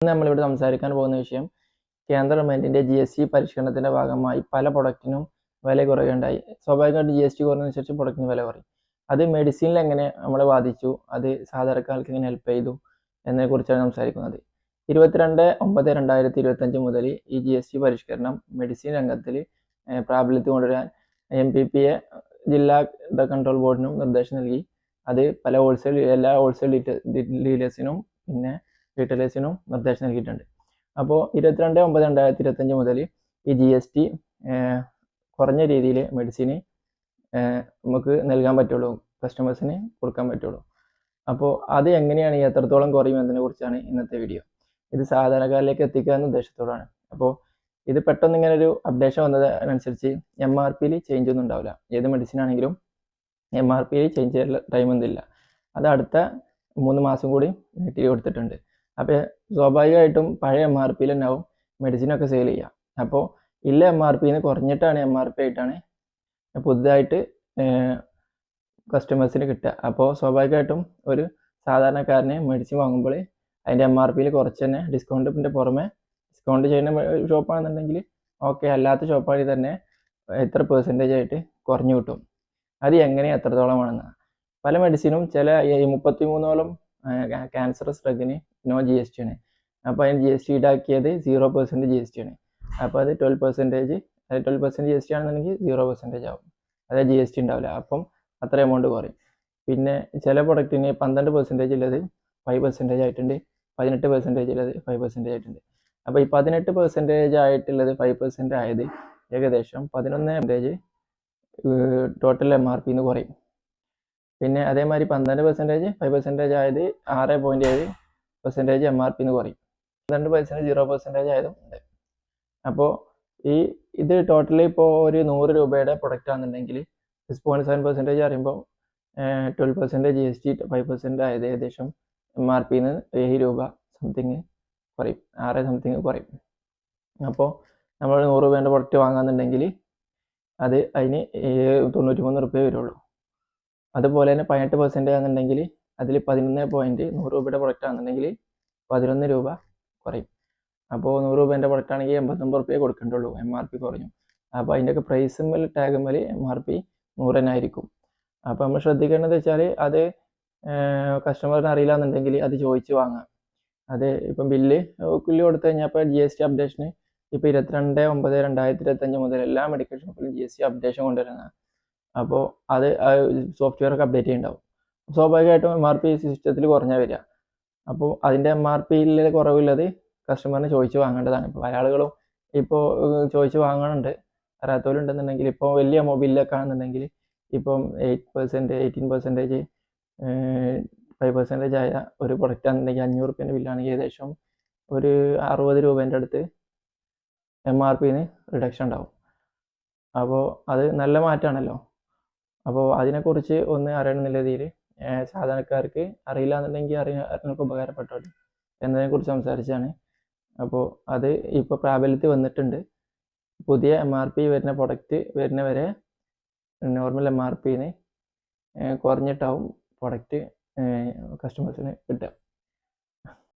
ഇന്ന് നമ്മളിവിടെ സംസാരിക്കാൻ പോകുന്ന വിഷയം കേന്ദ്ര ഗവൺമെന്റിന്റെ ജി എസ് ടി പരിഷ്കരണത്തിന്റെ ഭാഗമായി പല പ്രൊഡക്റ്റിനും വില കുറയുകയുണ്ടായി. സ്വാഭാവികമായിട്ട് ജി എസ് ടി കുറഞ്ഞതനുസരിച്ച് പ്രൊഡക്റ്റിന് വില കുറയും. അത് മെഡിസിനിൽ എങ്ങനെ നമ്മളെ ബാധിച്ചു? അത് സാധാരണക്കാർക്ക് എങ്ങനെ ഹെൽപ്പ് ചെയ്തു? എന്നതിനെ കുറിച്ചാണ് സംസാരിക്കുന്നത്. ഇരുപത്തിരണ്ട് ഒമ്പത് രണ്ടായിരത്തി ഇരുപത്തഞ്ച് മുതൽ ഈ ജി എസ് ടി പരിഷ്കരണം മെഡിസിൻ രംഗത്തിൽ പ്രാബല്യത്തിൽ കൊണ്ടുവരാൻ എം പി പി എ ജില്ലാ കൺട്രോൾ ബോർഡിനും നിർദ്ദേശം നൽകി. അത് പല ഹോൾസെയിൽ എല്ലാ ഹോൾസെയിൽ ഡീലേഴ്സിനും പിന്നെ റീറ്റെയിലേഴ്സിനും നിർദ്ദേശം നൽകിയിട്ടുണ്ട്. അപ്പോൾ ഇരുപത്തിരണ്ട് ഒമ്പത് രണ്ടായിരത്തി ഇരുപത്തഞ്ച് മുതൽ ഈ ജി എസ് ടി കുറഞ്ഞ രീതിയിൽ മെഡിസിന് നമുക്ക് നൽകാൻ പറ്റുള്ളൂ. കസ്റ്റമേഴ്സിന് കൊടുക്കാൻ പറ്റുള്ളൂ. അപ്പോൾ അത് എങ്ങനെയാണ് എത്രത്തോളം കുറയും എന്നതിനെ കുറിച്ചാണ് ഇന്നത്തെ വീഡിയോ ഇത് സാധാരണക്കാരിലേക്ക് എത്തിക്കുക എന്ന ഉദ്ദേശത്തോടാണ്. അപ്പോൾ ഇത് പെട്ടെന്ന് ഇങ്ങനെ ഒരു അപ്ഡേഷൻ വന്നതനുസരിച്ച് എം ആർ പിയിൽ ചേഞ്ച് ഒന്നും ഉണ്ടാവില്ല. ഏത് മെഡിസിൻ ആണെങ്കിലും എം ആർ പിയിൽ ചേഞ്ച് ടൈം ഒന്നുമില്ല. അത് അടുത്ത മൂന്ന് മാസം കൂടി നീട്ടി കൊടുത്തിട്ടുണ്ട്. അപ്പോൾ സ്വാഭാവികമായിട്ടും പഴയ എം ആർ പിയിൽ ഉണ്ടാവും മെഡിസിനൊക്കെ സെയിൽ ചെയ്യുക അപ്പോൾ ഇല്ല എം ആർ പിന്ന് കുറഞ്ഞിട്ടാണ് എം ആർ പി ആയിട്ടാണ് പുതുതായിട്ട് കസ്റ്റമേഴ്സിന് കിട്ടുക. അപ്പോൾ സ്വാഭാവികമായിട്ടും ഒരു സാധാരണക്കാരന് മെഡിസിൻ വാങ്ങുമ്പോൾ അതിന്റെ എം ആർ പിയിൽ കുറച്ച് തന്നെ ഡിസ്കൗണ്ടിന്റെ പുറമെ ഡിസ്കൗണ്ട് ചെയ്യുന്ന ഷോപ്പാണെന്നുണ്ടെങ്കിൽ ഓക്കെ അല്ലാത്ത ഷോപ്പാണെങ്കിൽ തന്നെ എത്ര പെർസെന്റേജ് ആയിട്ട് കുറഞ്ഞു കിട്ടും. അത് എങ്ങനെ എത്രത്തോളമാണെന്ന്. പല മെഡിസിനും ചില മുപ്പത്തി മൂന്നോളം ക്യാൻസറസ് ഡ്രഗിന് നോ ജി എസ് ടി ആണ്. അപ്പോൾ അതിന് G S T ഈടാക്കിയത് zero percent G S T ആണ്. അപ്പോൾ അത് twelve percentage twelve percent G S T ആണെന്നുണ്ടെങ്കിൽ സീറോ പെർസെന്റേജ് ആവും. അതായത് ജി എസ് ടി ഉണ്ടാവില്ല അപ്പം അത്ര എമൗണ്ട് കുറയും. പിന്നെ ചില പ്രൊഡക്റ്റിന് പന്ത്രണ്ട് പെർസെന്റേജ് ഉള്ളത് ഫൈവ് പെർസെന്റേജ് ആയിട്ടുണ്ട്. പതിനെട്ട് പെർസെന്റേജ് ഉള്ളത് ഫൈവ് പെർസെന്റേജ് ആയിട്ടുണ്ട്. അപ്പോൾ ഈ പതിനെട്ട് പെർസെന്റേജ് ആയിട്ടുള്ളത് ഫൈവ് പെർസെന്റ് ആയത് ഏകദേശം പതിനൊന്ന് പെർസെന്റേജ് ടോട്ടൽ എം ആർ പിന്ന് കുറയും. പിന്നെ അതേമാതിരി പന്ത്രണ്ട് പെർസെന്റേജ് ഫൈവ് പെർസെന്റേജ് ആയത് ആറ് പോയിന്റ് ഏഴ് പെർസെന്റേജ് എം ആർ പിന്ന് കുറയും. പന്ത്രണ്ട് പെർസെന്റേജ് സീറോ പെർസെന്റേജ് ആയതും ഉണ്ട്. അപ്പോൾ ഈ ഇത് ടോട്ടലി ഇപ്പോൾ ഒരു നൂറ് രൂപയുടെ പ്രൊഡക്റ്റ് ആണെന്നുണ്ടെങ്കിൽ സിക്സ് പോയിന്റ് സെവൻ പെർസെന്റേജ് പറയുമ്പോൾ twelve percentage G S T five percent ആയത് ഏകദേശം എം ആർ പിന്ന് ഏഴ് രൂപ സംതിങ് കുറയും. ആറ് സംതിങ് കുറയും. അപ്പോൾ നമ്മൾ നൂറ് രൂപേന്റെ പ്രൊഡക്റ്റ് വാങ്ങാന്നുണ്ടെങ്കിൽ അത് അതിന് തൊണ്ണൂറ്റി മൂന്ന് റുപ്യ വരുള്ളൂ. അതുപോലെ തന്നെ പതിനെട്ട് പെർസെന്റ് ആണെന്നുണ്ടെങ്കിൽ അതിൽ പതിനൊന്ന് പോയിന്റ് നൂറ് രൂപയുടെ പ്രൊഡക്റ്റ് ആണെന്നുണ്ടെങ്കിൽ പതിനൊന്ന് രൂപ കുറയും. അപ്പോൾ നൂറ് രൂപേന്റെ പ്രൊഡക്റ്റ് ആണെങ്കിൽ എൺപത്തൊമ്പത് റുപ്യ കൊടുക്കേണ്ടുള്ളൂ എം ആർ പി കുറഞ്ഞു. അപ്പോൾ അതിന്റെയൊക്കെ പ്രൈസുമ്മൽ ടാഗുമ്മൽ എം ആർ പി നൂറിനായിരിക്കും അപ്പോൾ നമ്മൾ ശ്രദ്ധിക്കേണ്ടത് വെച്ചാൽ അത് കസ്റ്റമറിന് അറിയില്ല എന്നുണ്ടെങ്കിൽ അത് ചോദിച്ച് വാങ്ങാം. അത് ഇപ്പം ബില്ല് കുല്ലി കൊടുത്തു കഴിഞ്ഞാൽ ഇപ്പോൾ ജി എസ് ടി അപ്ഡേഷന് ഇപ്പോൾ ഇരുപത്തിരണ്ട് ഒമ്പത് രണ്ടായിരത്തി ഇരുപത്തഞ്ച് മുതൽ എല്ലാ മെഡിക്കൽ ഷോപ്പിലും ജി എസ് ടി അപ്ഡേഷൻ കൊണ്ടുവരുന്നതാണ്. അപ്പോൾ അത് സോഫ്റ്റ്വെയർ ഒക്കെ അപ്ഡേറ്റ് ചെയ്യുന്നുണ്ടാവും സ്വാഭാവികമായിട്ടും എം ആർ പി സിസ്റ്റത്തിൽ കുറഞ്ഞാൽ വരിക. അപ്പോൾ അതിന്റെ എം ആർ പിയിൽ കുറവുള്ളത് കസ്റ്റമറിന് ചോദിച്ച് വാങ്ങേണ്ടതാണ്. ഇപ്പോൾ പല ആളുകളും ഇപ്പോൾ ചോദിച്ച് വാങ്ങണുണ്ട്. അറിയാത്തവരുണ്ടെന്നുണ്ടെങ്കിൽ ഇപ്പോൾ വലിയ മൊബൈലിലൊക്കെ ആണെന്നുണ്ടെങ്കിൽ ഇപ്പം eight percent eighteen percentage five percentage ആയ ഒരു പ്രൊഡക്റ്റ് ആണെന്നുണ്ടെങ്കിൽ അഞ്ഞൂറ് റുപ്യേന്റെ ബില്ലാണെങ്കിൽ ഏകദേശം ഒരു അറുപത് രൂപേന്റെ അടുത്ത് എം ആർ പിന്ന് റിഡക്ഷൻ ഉണ്ടാവും. അപ്പോൾ അത് നല്ല മാറ്റമാണല്ലോ. അപ്പോൾ അതിനെക്കുറിച്ച് ഒന്ന് അറിയണമെന്നുള്ള രീതിയിൽ സാധാരണക്കാർക്ക് അറിയില്ല എന്നുണ്ടെങ്കിൽ അറിയാനൊക്കെ ഉപകാരപ്പെട്ടോട്ടെ എന്നതിനെക്കുറിച്ച് സംസാരിച്ചാണ് അപ്പോൾ അത് ഇപ്പോൾ പ്രാബല്യത്തിൽ വന്നിട്ടുണ്ട്. പുതിയ എം ആർ പി വരുന്ന പ്രൊഡക്റ്റ് വരുന്ന വരെ നോർമൽ എം ആർ പിന്ന് കുറഞ്ഞിട്ടാവും പ്രൊഡക്റ്റ് കസ്റ്റമേഴ്സിന് കിട്ടുക.